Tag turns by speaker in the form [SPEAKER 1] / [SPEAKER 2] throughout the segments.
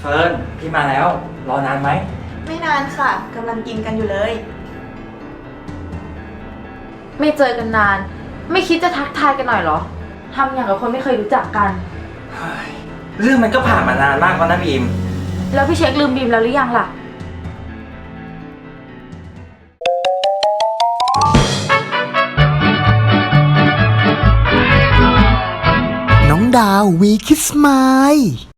[SPEAKER 1] เฟิร์นพี่มาแล้ว รอนานไหม
[SPEAKER 2] ไม่นานค่ะกำลังกินกันอยู่เลย
[SPEAKER 3] ไม่เจอกันนาน ไม่คิดจะทักทายกันหน่อยเหรอทำอย่างกับคนไม่เคยรู้จักกัน
[SPEAKER 1] เฮ้ยเรื่องมันก็ผ่านมานานมากแล้วนะบีม
[SPEAKER 3] แล้วพี่เช็คลืมบีมแล้วหรือยังล่ะ
[SPEAKER 4] น้องดาววีคิสไมล์
[SPEAKER 3] สุขสันต์วัน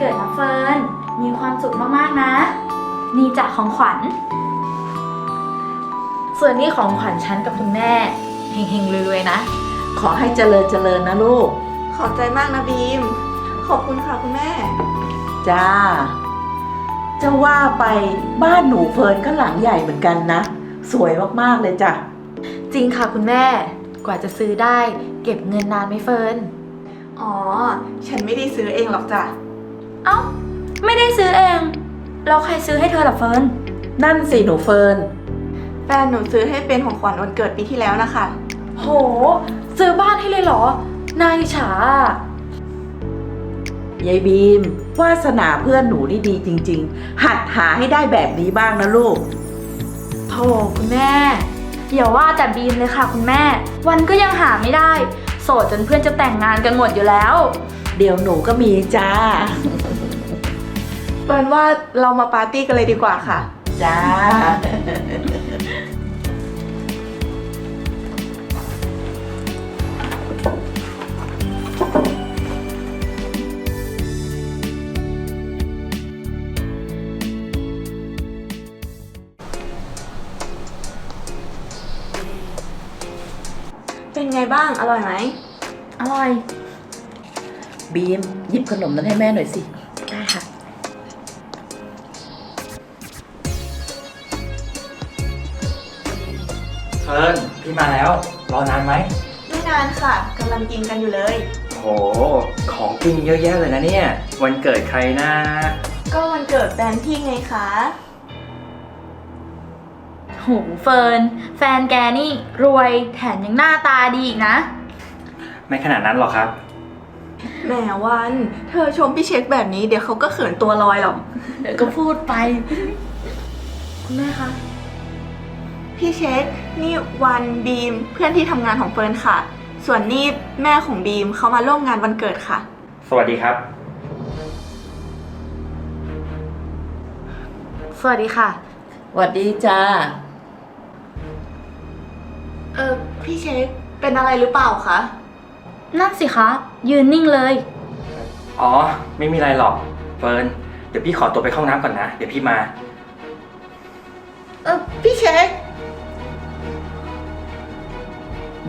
[SPEAKER 3] เกิดนะเฟิร์น มีความสุขมากๆนะ นี่จากของขวัญ ส่วนนี้ของขวัญฉันกับคุณแม่เฮงๆรวยๆนะ
[SPEAKER 5] ขอให้เจริญเจริญนะลูก
[SPEAKER 2] ขอบใจมากนะบีม ขอบคุณค่ะคุณแม่
[SPEAKER 5] จ้า จะว่าไปบ้านหนูเฟิร์นก็หลังใหญ่เหมือนกันนะ สวยมากๆเลยจ้ะ
[SPEAKER 3] จริงค่ะคุณแม่ กว่าจะซื้อได้ เก็บเงินนานไหมเฟิร์น
[SPEAKER 2] อ๋อ ฉันไม่ได้ซื้อเองหรอกจ้ะ
[SPEAKER 3] เอ้า ไม่ได้ซื้อเอง เราใครซื้อให้เธอล่ะเฟิร์น
[SPEAKER 5] นั่นสิหนูเฟิร์น
[SPEAKER 2] แฟนหนูซื้อให้เป็นของขวัญวันเกิดปีที่แล้วนะคะ
[SPEAKER 3] โห ซื้อบ้านให้เลยเหรอ นายฉาอะ
[SPEAKER 5] ยายบีม วาสนาเพื่อนหนูนี่ดีจริง ๆ หัดหาให้ได้แบบนี้บ้างนะลูก
[SPEAKER 3] โถคุณแม่อย่าว่าแต่บีมเลยค่ะคุณแม่ วันก็ยังหาไม่ได้ โสดจนเพื่อนจะแต่งงานกันหมดอยู่แล้ว
[SPEAKER 5] เดี๋ยวหนูก็มีจ้า
[SPEAKER 2] เฟิร์นว่าเรามาปาร์ตี้กันเลยดีกว่าค่ะ
[SPEAKER 5] จ้า
[SPEAKER 2] เป็นไงบ้าง อร่อยไหม
[SPEAKER 3] อร่อย
[SPEAKER 5] บีมหยิบขนมนั้นให้แม่หน่อยสิ
[SPEAKER 1] ฟิร์นพี่มาแล้ว รอนานไหม
[SPEAKER 2] ไม่นานค่ะกำลังกินกันอยู่เลย
[SPEAKER 1] โห ของกินเยอะแยะเลยนะเนี่ย วันเกิดใครนะ
[SPEAKER 2] ก็วันเกิดแฟนพี่ไงคะ
[SPEAKER 3] โหเฟิร์นแฟนแกนี่รวยแถมยังหน้าตาดีอีกนะ
[SPEAKER 1] ไม่ขนาดนั้นหรอกครับ
[SPEAKER 2] แหมวัน เธอชมพี่เช็คแบบนี้เดี๋ยวเขาก็เขินตัวลอยหรอก
[SPEAKER 5] เดี๋ยวก็พูดไป
[SPEAKER 3] คุณแม่คะ
[SPEAKER 2] พี่เช็ค นี่วันบีมเพื่อนที่ทำงานของเฟิร์นค่ะ ส่วนนี่แม่ของบีมเขามาร่วมงานวันเกิดค่ะ
[SPEAKER 1] สวัสดีครับ
[SPEAKER 3] สวัสดีค่ะ
[SPEAKER 5] หวัดดีจ้า
[SPEAKER 2] เออพี่เช็คเป็นอะไรหรือเปล่าคะ
[SPEAKER 3] นั่นสิคะ ยืนนิ่งเลย
[SPEAKER 1] อ๋อ ไม่มีอะไรหรอก เฟิร์น เดี๋ยวพี่ขอตัวไปเข้าห้องน้ำก่อนนะ เดี๋ยวพี่มา
[SPEAKER 2] เออพี่เช็ค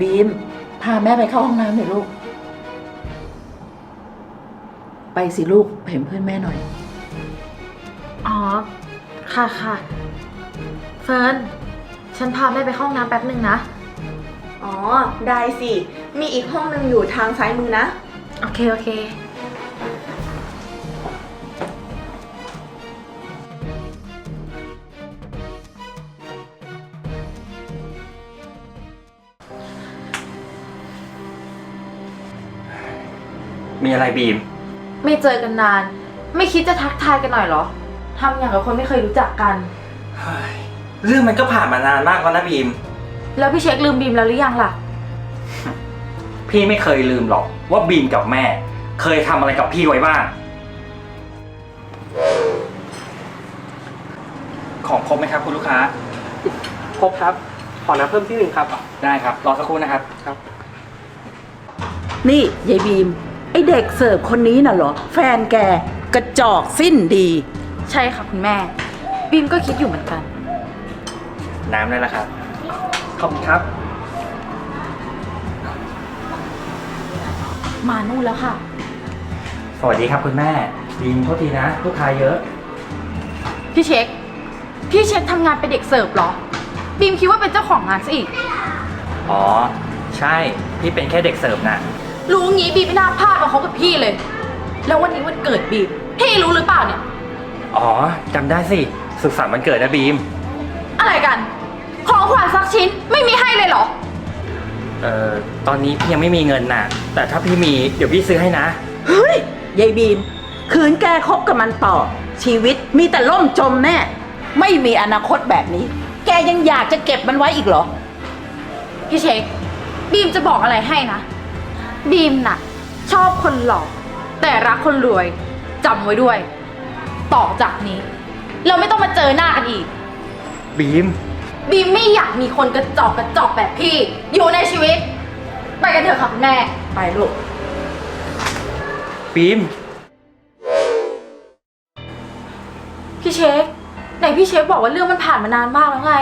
[SPEAKER 5] บีม พาแม่ไปเข้าห้องน้ำหน่อยลูก ไปสิลูกไปเห็นเพื่อนแม่หน่อย
[SPEAKER 3] อ๋อ ค่ะค่ะ เฟิร์น ฉันพาแม่ไปเข้าห้องน้ำแป๊บหนึ่งนะ
[SPEAKER 2] อ๋อ ได้สิ มีอีกห้องหนึ่งอยู่ทางซ้ายมือนะ
[SPEAKER 3] โอเค โอเค
[SPEAKER 1] มีอะไรบีม
[SPEAKER 3] ไม่เจอกันนาน ไม่คิดจะทักทายกันหน่อยเหรอทำอย่างกับคนไม่เคยรู้จักกัน
[SPEAKER 1] เฮ้ยเรื่องมันก็ผ่านมานานมากแล้วนะบีม
[SPEAKER 3] แล้วพี่เช็คลืมบีมแล้วหรือยังล่ะ
[SPEAKER 1] พี่ไม่เคยลืมหรอกว่าบีมกับแม่ เคยทำอะไรกับพี่ไว้บ้าง ของครบไหมครับคุณลูกค้า
[SPEAKER 6] ครบครับ ขอน้ำเพิ่มที่หนึ่งครับ
[SPEAKER 1] ได้ครับ รอสักครู่นะครับ
[SPEAKER 6] ครับ
[SPEAKER 5] นี่ยายบีมไอ เด็กเสิร์ฟคนนี้น่ะเหรอ แฟนแกกระจอกสิ้นดี
[SPEAKER 3] ใช่ค่ะคุณแม่ บีมก็คิดอยู่เหมือนกัน
[SPEAKER 1] น้ำได้แล้วครับ ขอบคุณครับ
[SPEAKER 3] มานู่นแล้วค่ะ
[SPEAKER 1] สวัสดีครับคุณแม่บีมโทษทีนะ ลูกค้าเยอะ
[SPEAKER 3] พี่เช็ค พี่เช็คทำงานเป็นเด็กเสิร์ฟเหรอ บีมคิดว่าเป็นเจ้าของงานซะอีก
[SPEAKER 1] อ๋อ ใช่ พี่เป็นแค่เด็กเสิร์ฟนะ
[SPEAKER 3] รู้งี้บีมไม่น่าพลาดมาเขากับพี่เลย แล้ววันนี้วันเกิดบีมพี่รู้หรือเปล่าเนี่ย
[SPEAKER 1] อ๋อจำได้สิ สุขสันต์วันเกิดนะบีม
[SPEAKER 3] อะไรกัน ของขวัญสักชิ้นไม่มีให้เลยเหรอ
[SPEAKER 1] เอ่อ ตอนนี้พี่ยังไม่มีเงินนะแต่ถ้าพี่มีเดี๋ยวพี่ซื้อให้นะ
[SPEAKER 5] เฮ้ยยายบีม คืนแกคบกับมันต่อ ชีวิตมีแต่ล่มจมแน่ ไม่มีอนาคตแบบนี้ แกยังอยากจะเก็บมันไว้อีกเหรอ
[SPEAKER 3] พี่เช็คบีมจะบอกอะไรให้นะ บีมน่ะ ชอบคนหล่อแต่รักคนรวยจำไว้ด้วย ต่อจากนี้ เราไม่ต้องมาเจอหน้ากันอีก
[SPEAKER 1] บีม
[SPEAKER 3] บีมไม่อยากมีคนกระจอกกระจอกแบบพี่ อยู่ในชีวิต ไปกันเถอะค่ะคุณแม่
[SPEAKER 5] ไปลูก
[SPEAKER 1] บีม
[SPEAKER 3] พี่เช็คไหนพี่เช็คบอกว่าเรื่องมันผ่านมานานมากแล้วไง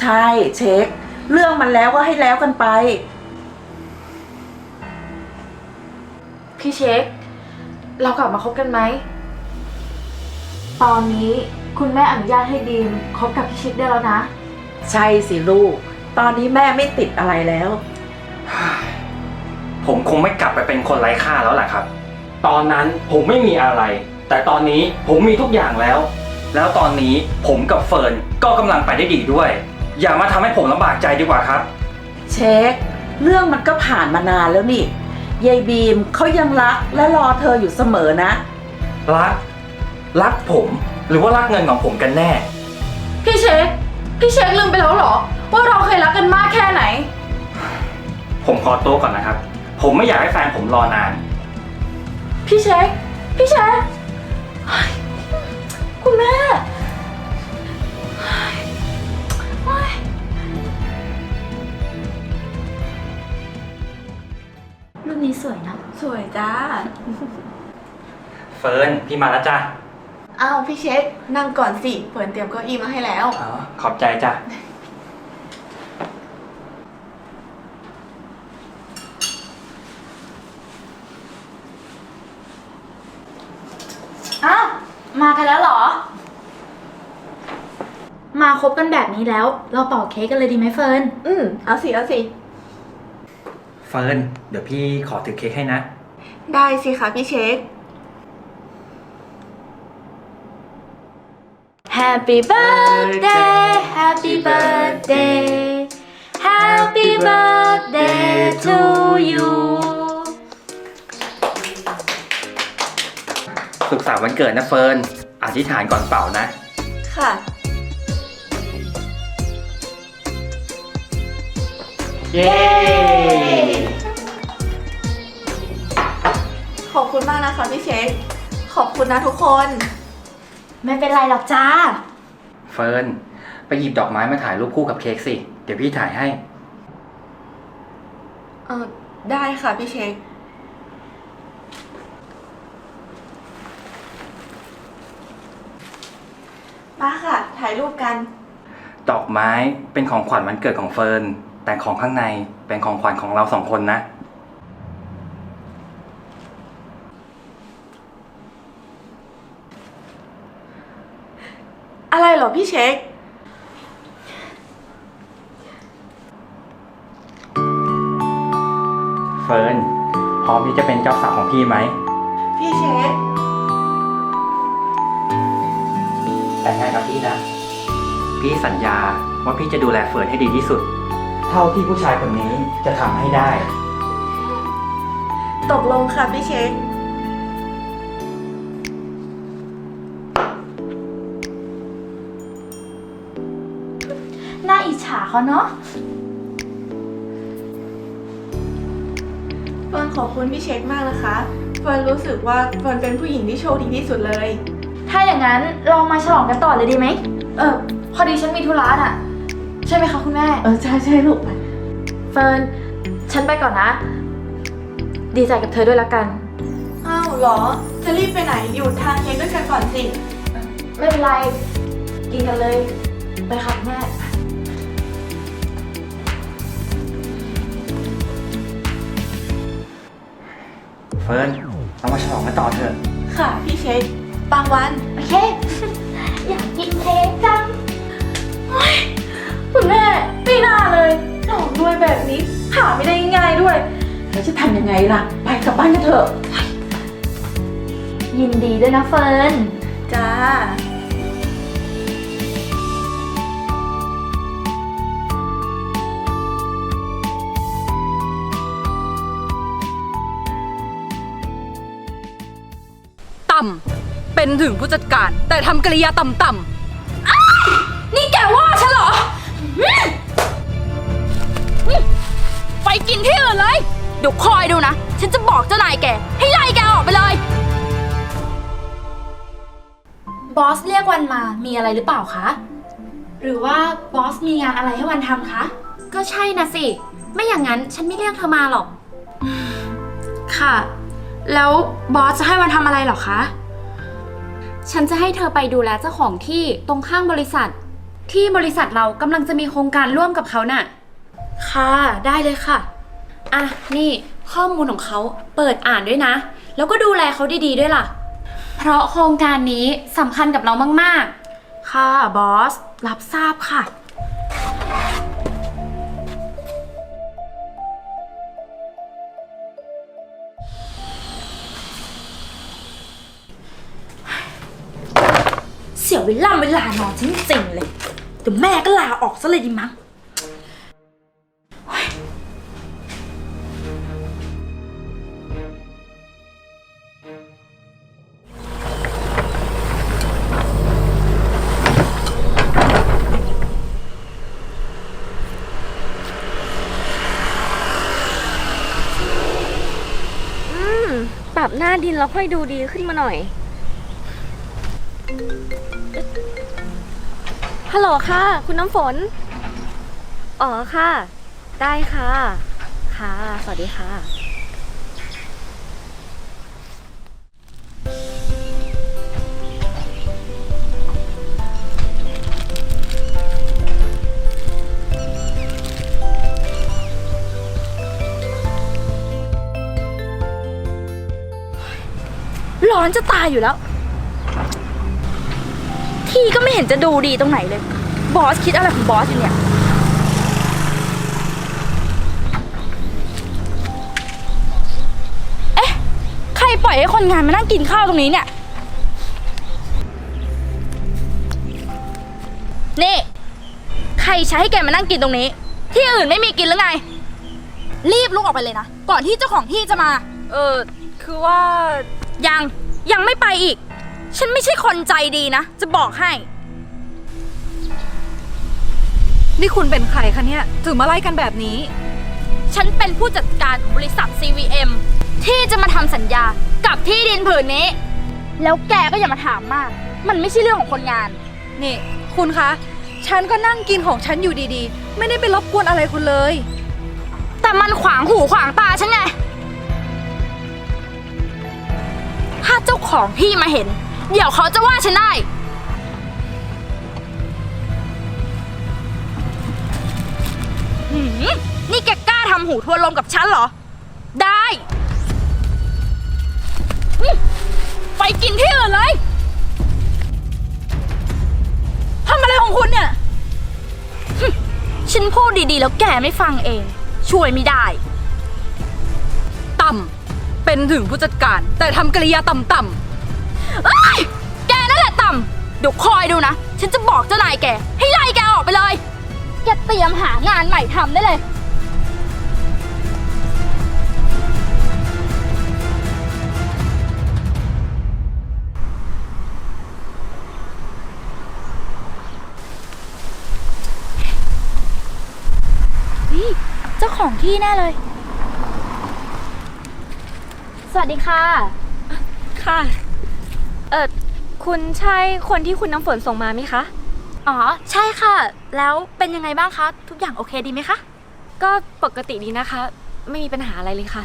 [SPEAKER 5] ใช่เช็ค เรื่องมันแล้วก็ให้แล้วกันไป
[SPEAKER 3] พี่เช็ค เรากลับมาคบกันไหม ตอนนี้คุณแม่อนุญาตให้บีมคบกับพี่เช็คได้แล้วนะ
[SPEAKER 5] ใช่สิลูก ตอนนี้แม่ไม่ติดอะไรแล้ว
[SPEAKER 1] ผมคงไม่กลับไปเป็นคนไร้ค่าแล้วแหละครับ ตอนนั้นผมไม่มีอะไร แต่ตอนนี้ผมมีทุกอย่างแล้ว แล้วตอนนี้ผมกับเฟิร์นก็กำลังไปได้ดีด้วย อย่ามาทำให้ผมลำบากใจดีกว่าครับ
[SPEAKER 5] เช็ค เรื่องมันก็ผ่านมานานแล้วนี่ ยายบีมเขายังรักและรอเธออยู่เสมอนะ
[SPEAKER 1] รัก รักผม หรือว่ารักเงินของผมกันแน่
[SPEAKER 3] พี่เช็ค พี่เช็คลืมไปแล้วเหรอ ว่าเราเคยรักกันมากแค่ไหน
[SPEAKER 1] ผมขอตัวก่อนนะครับ ผมไม่อยากให้แฟนผมรอนาน
[SPEAKER 3] พี่เช็ค พี่เช็คเฮ้ยคุณแม่ นี้สวยนะ
[SPEAKER 2] สวยจ้า
[SPEAKER 1] เฟิร์นพี่มาแล้วจ้ะ
[SPEAKER 2] อ้าวพี่เช็คนั่งก่อนสิเฟิร์นเตรียมเก้าอี้มาให้แล้ว
[SPEAKER 1] อ๋อขอบใจจ้ะ
[SPEAKER 3] อ้าวมากันแล้วเหรอ มาคบกันแบบนี้แล้ว เราเป่าเค้กกันเลยดีไหมเฟิร์น
[SPEAKER 2] อืมเอาสิเอาสิ
[SPEAKER 1] เฟิร์นเดี๋ยวพี่ขอถือเค้กให้นะ
[SPEAKER 2] ได้สิคะพี่เช็ค
[SPEAKER 3] Happy birthday Happy birthday Happy birthday to you
[SPEAKER 1] สุขสันต์วันเกิดนะเฟิร์นอธิษฐานก่อนเป่านะ
[SPEAKER 2] ค่ะ
[SPEAKER 1] เย้
[SPEAKER 2] ขอบคุณมากนะคะพี่เช็คขอบคุณนะทุกคน
[SPEAKER 3] ไม่เป็นไรหรอกจ้า
[SPEAKER 1] เฟิร์นไปหยิบดอกไม้มาถ่ายรูปคู่กับเค้กสิ เดี๋ยวพี่ถ่ายให้
[SPEAKER 2] เออได้ค่ะพี่เช็คมาค่ะ ถ่ายรูปกัน
[SPEAKER 1] ดอกไม้เป็นของขวัญวันเกิดของเฟิร์นแต่ของข้างในเป็นของขวัญของเราสองคนนะ
[SPEAKER 2] อะไร เหรอพี่เช็ค
[SPEAKER 1] เฟิร์นพร้อมที่จะเป็นเจ้าสาวของพี่ไหม
[SPEAKER 2] พี่เช็ค
[SPEAKER 1] แต่งงานกับพี่นะ พี่สัญญาว่าพี่จะดูแลเฟิร์นให้ดีที่สุด เท่าที่ผู้ชายคนนี้จะทำให้ได้
[SPEAKER 2] ตกลงค่ะพี่เช็ค
[SPEAKER 3] เขาเนาะ
[SPEAKER 2] เฟิร์นขอบคุณพี่เช็คมากนะคะเฟิร์นรู้สึกว่าเฟิร์นเป็นผู้หญิงที่โชคดีที่สุดเลย
[SPEAKER 3] ถ้าอย่างนั้นเรามาฉลองกันต่อเลยดีไหม เออพอดีฉันมีธุระอะ ใช่ไหมคะคุณแม่
[SPEAKER 5] เออใช่ใช่ลูกไป
[SPEAKER 3] เฟิร์นฉันไปก่อนนะ ดีใจกับเธอด้วยละกัน
[SPEAKER 2] อ้าวเหรอ จะรีบไปไหนอยู่ทานเค้กด้วยกันก่อนสิ
[SPEAKER 3] ไม่เป็นไร กินกันเลย ไปค่ะคุณแม่
[SPEAKER 1] ฟิร์นเรามาฉลองกันต่อเถอะ
[SPEAKER 2] ค่ะ พี่เช็คบางวัน
[SPEAKER 3] โอเค อยากกินเค้กจังโอ๊ยคุณแม่ไม่น่าเลยหลอกด้วยแบบนี้หาไม่ได้ง่ายๆด้วย
[SPEAKER 5] แล้วจะทำยังไงล่ะ ไปกลับบ้านกันเถอะ
[SPEAKER 3] ยินดีด้วยนะเฟิร์น
[SPEAKER 2] จ้า
[SPEAKER 3] ต่ำเป็นถึงผู้จัดการ แต่ทำกริยาต่ำๆอ้ายนี่แกว่าฉันเหรออืมอืมไปกินที่อื่นเลย เดี๋ยวคอยดูนะ ฉันจะบอกเจ้านายแก ให้ไล่แกออกไปเลย บอสเรียกวันมา มีอะไรหรือเปล่าคะ หรือว่าบอสมีงานอะไรให้วันทำคะ
[SPEAKER 7] ก็ใช่นะสิ ไม่อย่างนั้นฉันไม่เรียกเธอมาหรอก
[SPEAKER 3] ค่ะ แล้วบอสจะให้วันทำอะไรเหรอคะ
[SPEAKER 7] ฉันจะให้เธอไปดูแลเจ้าของที่ตรงข้างบริษัท ที่บริษัทเรากำลังจะมีโครงการร่วมกับเขาน่ะ
[SPEAKER 3] ค่ะ ได้เลยค่ะ
[SPEAKER 7] อะ นี่ข้อมูลของเขาเปิดอ่านด้วยนะ แล้วก็ดูแลเขาดีๆด้วยล่ะ เพราะโครงการนี้สำคัญกับเรามาก
[SPEAKER 3] ค่ะบอส รับทราบค่ะ เสียเวลาเวลานอนจริงๆเลยเดี๋ยวแม่ก็ลาออกซะเลยดีมั้ง
[SPEAKER 8] ปรับหน้าดินแล้วค่อยดูดีขึ้นมาหน่อย ฮัลโหลค่ะ คุณน้ำฝน อ๋อค่ะ ได้ค่ะ ค่ะ สวัสดีค่ะ
[SPEAKER 3] ร้อนจะตายอยู่แล้ว ที่ก็ไม่เห็นจะดูดีตรงไหนเลย บอสคิดอะไรของบอสอยู่เนี่ย เอ๊ะ ใครปล่อยให้คนงานมานั่งกินข้าวตรงนี้เนี่ย นี่ ใครใช้ให้แกมานั่งกินตรงนี้ ที่อื่นไม่มีกินหรือไง รีบลุกออกไปเลยนะ ก่อนที่เจ้าของที่จะมา
[SPEAKER 8] เออคือว่า
[SPEAKER 3] ยังยังไม่ไปอีก ฉันไม่ใช่คนใจดีนะ จะบอกให้
[SPEAKER 9] นี่คุณเป็นใครคะเนี่ยถึงมาไล่กันแบบนี้
[SPEAKER 3] ฉันเป็นผู้จัดการของบริษัท CVM ที่จะมาทำสัญญากับที่ดินผืนนี้ แล้วแกก็อย่ามาถามมาก มันไม่ใช่เรื่องของคนงาน
[SPEAKER 9] นี่ คุณคะ ฉันก็นั่งกินของฉันอยู่ดีๆ ไม่ได้ไปรบกวนอะไรคุณเลย
[SPEAKER 3] แต่มันขวางหูขวางตาฉันไง ถ้าเจ้าของที่มาเห็น เดี๋ยวเขาจะว่าฉันได้ หืม นี่แกกล้าทำหูทวนลมกับฉันเหรอ ได้ไปกินที่อื่นเลยทำอะไรของคุณเนี่ย ฉันพูดดีๆ แล้วแกไม่ฟังเอง ช่วยไม่ได้
[SPEAKER 9] ต่ำ เป็นถึงผู้จัดการ แต่ทำกริยาต่ำ
[SPEAKER 3] เอ้ยแกนั่นแหละต่ำเดี๋ยวคอยดูนะ ฉันจะบอกเจ้านายแก ให้ไล่แกออกไปเลย แกเตรียมหางานใหม่ทำได้เลย นี่เจ้าของที่แน่เลย สวัสดีค่ะ
[SPEAKER 8] ค่ะ คุณใช่คนที่คุณน้ำฝนส่งมาไหมคะ
[SPEAKER 3] อ๋อ ใช่ค่ะ แล้วเป็นยังไงบ้างคะ ทุกอย่างโอเคดีไหมคะ
[SPEAKER 8] ก็ปกติดีนะคะ ไม่มีปัญหาอะไรเลยค่ะ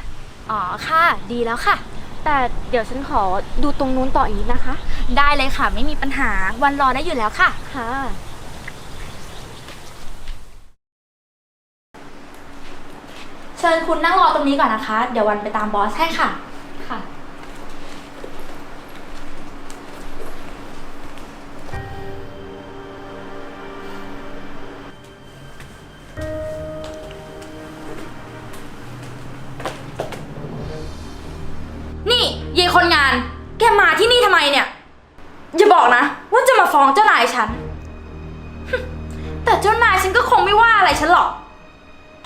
[SPEAKER 3] อ๋อค่ะ ดีแล้วค่ะ
[SPEAKER 8] แต่เดี๋ยวฉันขอดูตรงนู้นต่ออีกนิดนะคะ
[SPEAKER 3] ได้เลยค่ะ ไม่มีปัญหาวันรอได้อยู่แล้วค่ะ
[SPEAKER 8] ค่ะ
[SPEAKER 3] เชิญคุณนั่งรอตรงนี้ก่อนนะคะ เดี๋ยววันไปตามบอสให้ค่ะ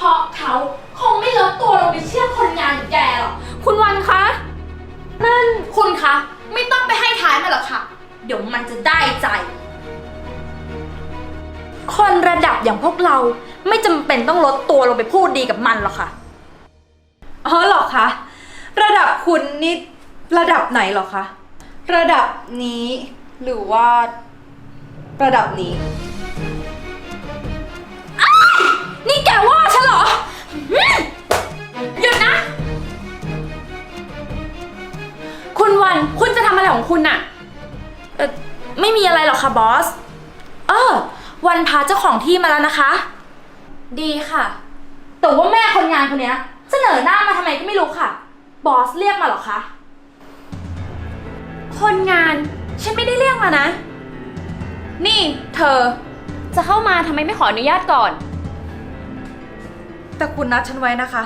[SPEAKER 3] เพราะเขาคงไม่ลดตัวลงไปเชื่อคนงานอย่างแกหรอก คุณวันคะ นั่นคุณคะ ไม่ต้องไปให้ท้ายมันหรอกค่ะ เดี๋ยวมันจะได้ใจ คนระดับอย่างพวกเราไม่จำเป็นต้องลดตัวลงไปพูดดีกับมันหรอกค่ะ
[SPEAKER 9] อ๋อเหรอคะ ระดับคุณนี่ระดับไหนเหรอคะ ระดับนี้หรือว่า ระดับนี้
[SPEAKER 3] นี่แกว่าฉันเหรออืมหยุดนะ คุณวัน คุณจะทำอะไรของคุณน่ะเออไม่มีอะไรหรอกค่ะบอส เออ วันพาเจ้าของที่มาแล้วนะคะ ดีค่ะ แต่ว่าแม่คนงานคนเนี้ย เสนอหน้ามาทำไมก็ไม่รู้ค่ะ บอสเรียกมาเหรอคะ
[SPEAKER 7] คนงาน ฉันไม่ได้เรียกมานะ นี่ เธอ จะเข้ามาทำไมไม่ขออนุญาตก่อน
[SPEAKER 9] แต่คุณนัดฉันไว้นะคะ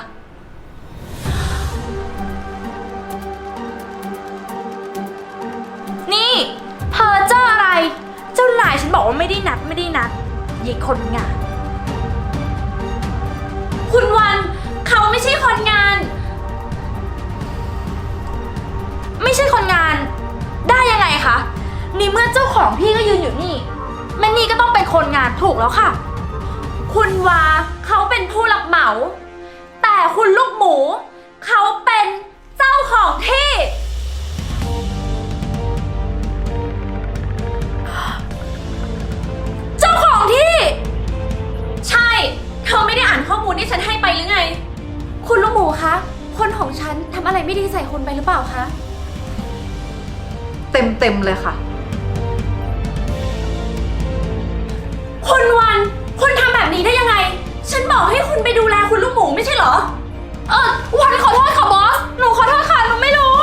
[SPEAKER 3] นี่เพอเจ้าอะไร เจ้านายฉันบอกว่าไม่ได้นัดไม่ได้นัดยีคนงาน คุณวันเขาไม่ใช่คนงาน ไม่ใช่คนงาน ได้ยังไงคะ นี่เมื่อเจ้าของพี่ก็ยืนอยู่นี่แม่นี่ก็ต้องเป็นคนงานถูกแล้วค่ะ คุณวาเขาเป็นผู้รับเหมา แต่คุณลูกหมู เขาเป็นเจ้าของที่ เจ้าของที่ ใช่ เธอไม่ได้อ่านข้อมูลที่ฉันให้ไปหรือไง คุณลูกหมูคะ คนของฉันทำอะไรไม่ดีใส่คุณไปหรือเปล่าคะ
[SPEAKER 9] เต็มเต็มๆเลยค่ะ
[SPEAKER 3] คุณวัน คุณทำแบบนี้ได้ยังไง ฉันบอกให้คุณไปดูแลคุณลูกหมูไม่ใช่เหรอ เออวันขอโทษค่ะบอส หนูขอโทษค่ะหนูไม่รู้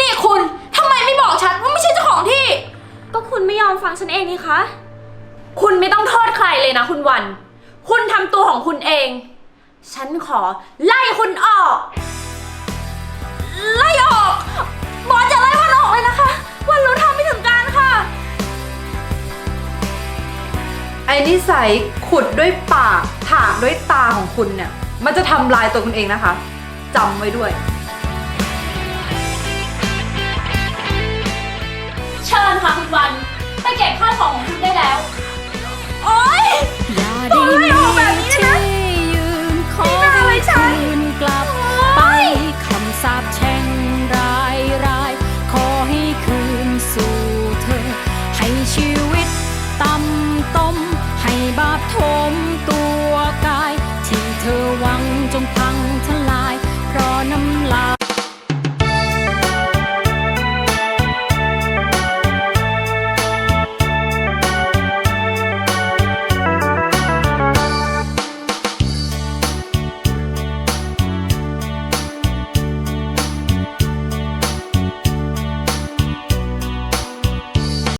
[SPEAKER 3] นี่คุณทำไมไม่บอกฉันว่าไม่ใช่เจ้าของที่
[SPEAKER 7] ก็คุณไม่ยอมฟังฉันเองนี่คะ คุณไม่ต้องโทษใครเลยนะคุณวัน คุณทำตัวของคุณเอง ฉันขอไล่คุณออก
[SPEAKER 3] ไล่ออก บอสอย่าไล่วันออกเลยนะคะ วันรู้เท่าไม่ถึงการ
[SPEAKER 9] ไอ้นิสัยขุดด้วยปากถากด้วยตาของคุณเนี่ย มันจะทำลายตัวคุณเองนะคะจำไว้ด้วย
[SPEAKER 3] เชิญค่ะคุณวัน ไปเก็บข้าวของของคุณได้แล้ว โอ๊ย
[SPEAKER 10] อย่บนี้นะนี่นาอะไรฉัน